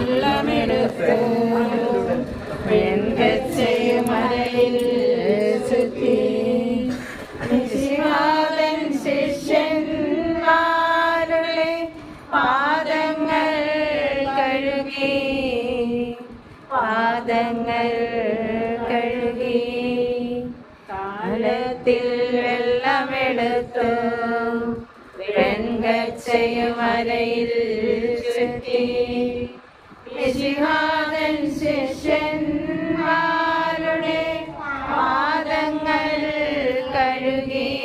വെള്ളമെടുത്തു വെങ്കച്ചയുമരയിൽ ചുറ്റി. ശിവാദൻ ശിഷ്യന്മാരുടെ പാദങ്ങൾ കഴുകി. പാദങ്ങൾ കഴുകി. കാലത്തിൽ വെള്ളമെടുത്തു വെങ്കച്ചയുമരയിൽ ചുറ്റി. ശിഷ്യന്മാരുടെ പാദങ്ങൾ കഴുകി